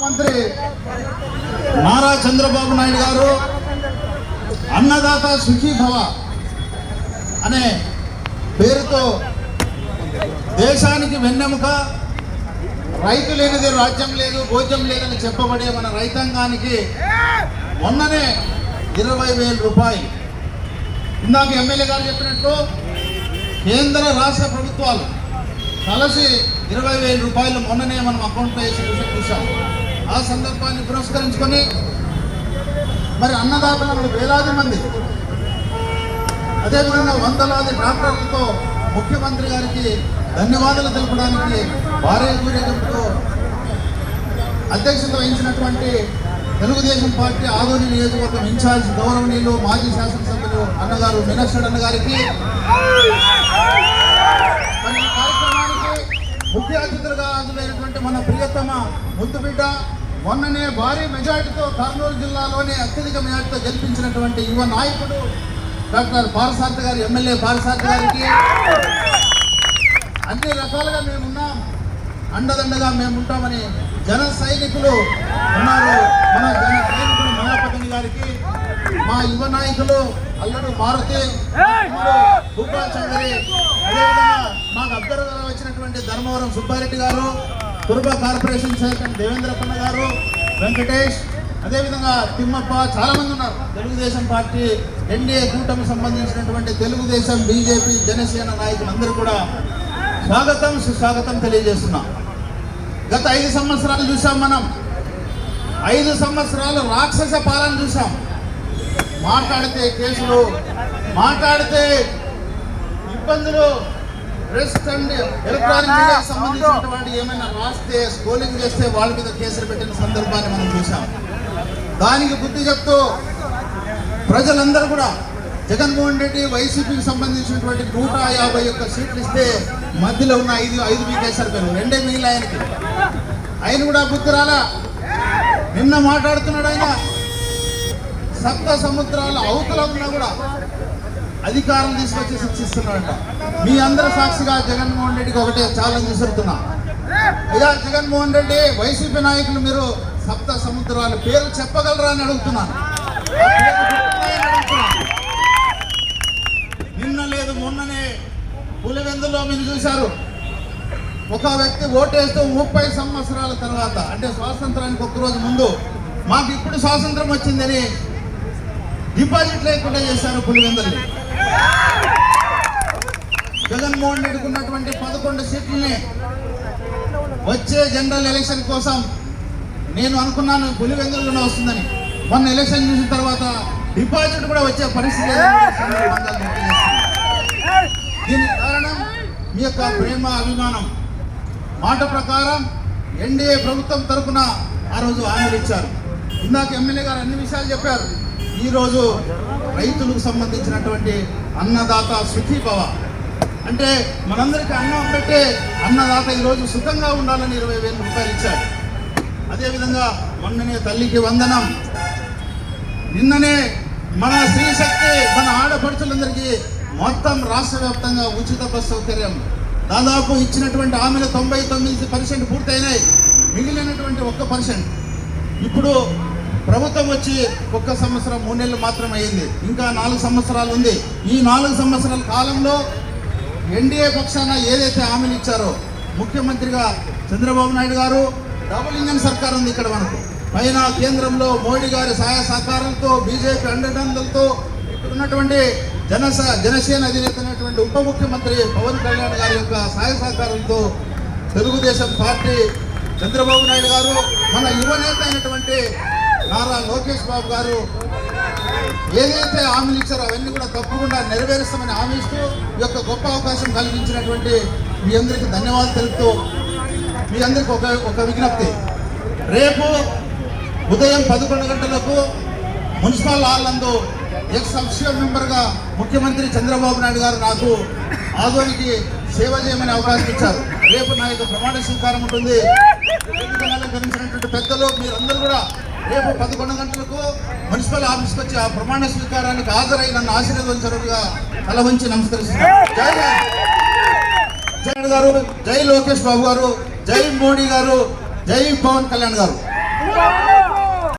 ముఖ్యమంత్రి నారా చంద్రబాబు నాయుడు గారు అన్నదాత సుఖీభవ అనే పేరుతో దేశానికి వెన్నెముక. రైతు లేనిది రాజ్యం లేదు భోజ్యం లేదని చెప్పబడే మన రైతాంగానికి మొన్ననే ఇరవై వేల రూపాయలు. ఇందాక ఎమ్మెల్యే గారు చెప్పినట్టు కేంద్ర రాష్ట్ర ప్రభుత్వాలు కలిసి ఇరవై వేల రూపాయలు మొన్ననే మనం అకౌంట్లో వేసి చూసాం. ఆ సందర్భాన్ని పురస్కరించుకొని మరి అన్నదాతలు వేలాది మంది అదేవిధంగా వందలాది డాక్టర్లతో ముఖ్యమంత్రి గారికి ధన్యవాదాలు తెలపడానికి భారీ ఊరేగింపుతో అధ్యక్షత వహించినటువంటి తెలుగుదేశం పార్టీ ఆదోని నియోజకవర్గం ఇన్ఛార్జ్ గౌరవనీయులు మాజీ శాసనసభ్యులు అన్నగారు మీనాక్షి అన్న గారికి కార్యక్రమానికి ముఖ్య అతిథులుగా హాజరైనటువంటి మన ప్రియతమ ముద్దుబిడ్డ మొన్ననే భారీ మెజార్టీతో కర్నూలు జిల్లాలోనే అత్యధిక మెజార్టీతో గెలిపించినటువంటి యువ నాయకుడు డాక్టర్ పారసార్థ గారు ఎమ్మెల్యే పారసార్థ గారికి. అన్ని రకాలుగా మేమున్నాం అండదండగా మేము ఉంటామని జన సైనికులు ఉన్నారు. మన జన సైనికులు మహాపతిని గారికి. మా యువ నాయకులు అల్లడు మారుతి భూపా చంద్రి అదేవిధంగా మాకు అభ్యర్థులుగా వచ్చినటువంటి ధర్మవరం సుబ్బారెడ్డి గారు కురుబ కార్పొరేషన్ చైర్మన్ దేవేంద్రప్పన్న గారు వెంకటేష్ అదేవిధంగా తిమ్మప్ప చాలా మంది ఉన్నారు. తెలుగుదేశం పార్టీ ఎన్డీఏ కూటమి సంబంధించినటువంటి తెలుగుదేశం బీజేపీ జనసేన నాయకులందరూ కూడా స్వాగతం సుస్వాగతం తెలియజేస్తున్నాం. గత ఐదు సంవత్సరాలు చూసాం మనం. ఐదు సంవత్సరాలు రాక్షస పాలన చూసాం. మాట్లాడితే కేసులు మాట్లాడితే ఇబ్బందులు రెస్ట్ అండ్ ఎలక్ట్రానిక్ సంబంధించినటువంటి ఏమైనా రాస్తే స్కోలింగ్ చేస్తే వాళ్ళ మీద కేసులు పెట్టిన సందర్భాన్ని మనం చూసాం దానికి బుద్ధి చెప్తూ ప్రజలందరూ కూడా జగన్మోహన్ రెడ్డి వైసీపీకి సంబంధించినటువంటి నూట యాభై ఒక్క సీట్లు ఇస్తే మధ్యలో ఉన్న ఐదు ఐదు మీకేశారు పేరు రెండే మిగిలిన ఆయనకి. ఆయన కూడా బుద్ధి రాలా? నిన్న మాట్లాడుతున్నాడు ఆయన. సప్త సముద్రాల అవతల ఉన్నా కూడా అధికారం తీసుకొచ్చి శిక్షిస్తున్నాడంట మీ అందరి సాక్షిగా జగన్మోహన్ రెడ్డికి ఒకటే ఛాలెంజ్ విసురుతున్నా. ఇలా జగన్మోహన్ రెడ్డి వైసీపీ నాయకులు మీరు సప్త సముద్రాల పేరు చెప్పగలరా అని అడుగుతున్నాను నిన్న లేదు మొన్ననే పులివెందులో మీరు చూశారు. ఒక వ్యక్తి ఓటేస్తూ ముప్పై సంవత్సరాల తర్వాత అంటే స్వాతంత్రానికి ఒక్క రోజు ముందు మాకు ఇప్పుడు స్వాతంత్రం వచ్చిందని డిపాజిట్ లేకుండా చేశారు పులివెందులు జగన్మోహన్ రెడ్డికి ఉన్నటువంటి పదకొండు సీట్లని వచ్చే జనరల్ ఎలక్షన్ కోసం నేను అనుకున్నాను పులివెందులుగా వస్తుందని. మొన్న ఎలక్షన్ చూసిన తర్వాత డిపాజిట్ కూడా వచ్చే పరిస్థితి దీనికి కారణం మీ యొక్క ప్రేమ అభిమానం. మాట ప్రకారం ఎన్డీఏ ప్రభుత్వం తరఫున ఆ రోజు హామీలు ఇచ్చారు. ఇందాక ఎమ్మెల్యే గారు అన్ని విషయాలు చెప్పారు. ఈరోజు రైతులకు సంబంధించినటువంటి అన్నదాత సుఖీభవ అంటే మనందరికీ అన్నం పెట్టే అన్నదాత ఈరోజు సుఖంగా ఉండాలని ఇరవై వేల రూపాయలు ఇచ్చారు అదేవిధంగా మొన్ననే తల్లికి వందనం. నిన్ననే మన స్త్రీశక్తి మన ఆడపడుచులందరికీ మొత్తం రాష్ట్ర వ్యాప్తంగా ఉచిత బస్ సౌకర్యం. దాదాపు ఇచ్చినటువంటి హామీలు తొంభై తొమ్మిది పర్సెంట్ పూర్తయినాయి. మిగిలినటువంటి ఒక్క పర్సెంట్. ఇప్పుడు ప్రభుత్వం వచ్చి ఒక్క సంవత్సరం మూడు నెలలు మాత్రం అయింది. ఇంకా నాలుగు సంవత్సరాలు ఉంది. ఈ నాలుగు సంవత్సరాల కాలంలో ఎన్డీఏ పక్షాన ఏదైతే హామీలు ఇచ్చారో ముఖ్యమంత్రిగా చంద్రబాబు నాయుడు గారు డబుల్ ఇంజన్ సర్కార్ ఉంది ఇక్కడ మనకు. పైన కేంద్రంలో మోడీ గారి సహాయ సహకారంతో బీజేపీ అండదండలతో ఇక్కడ ఉన్నటువంటి జనస జనసేన అధినేత అయినటువంటి ఉప ముఖ్యమంత్రి పవన్ కళ్యాణ్ గారి యొక్క సహాయ సహకారంతో తెలుగుదేశం పార్టీ చంద్రబాబు నాయుడు గారు మన యువ నేత అయినటువంటి నారా లోకేష్ బాబు గారు ఏదైతే హామీలు ఇచ్చారో అవన్నీ కూడా తప్పకుండా నెరవేరుస్తామని హామీ ఇస్తూ ఈ యొక్క గొప్ప అవకాశం కలిగించినటువంటి మీ అందరికీ ధన్యవాదాలు తెలుపుతూ మీ అందరికీ ఒక ఒక విజ్ఞప్తి. రేపు ఉదయం పదకొండు గంటలకు మున్సిపల్ హాల్లందు ఎక్స్ అఫిషియల్ మెంబర్గా ముఖ్యమంత్రి చంద్రబాబు నాయుడు గారు నాకు ఆదోనికి సేవ చేయమని అవకాశం ఇచ్చారు. రేపు నా యొక్క ప్రమాణ స్వీకారం ఉంటుంది. పెద్దలు మీరందరూ కూడా రేపు పదకొండు గంటలకు మున్సిపల్ ఆఫీస్కి వచ్చి ఆ ప్రమాణ స్వీకారానికి హాజరై నన్ను ఆశీర్వదించరుగా తల వంచి నమస్కరిస్తున్నాను. జై గారు జై లోకేష్ బాబు గారు జై మోడీ గారు జై పవన్ కళ్యాణ్ గారు.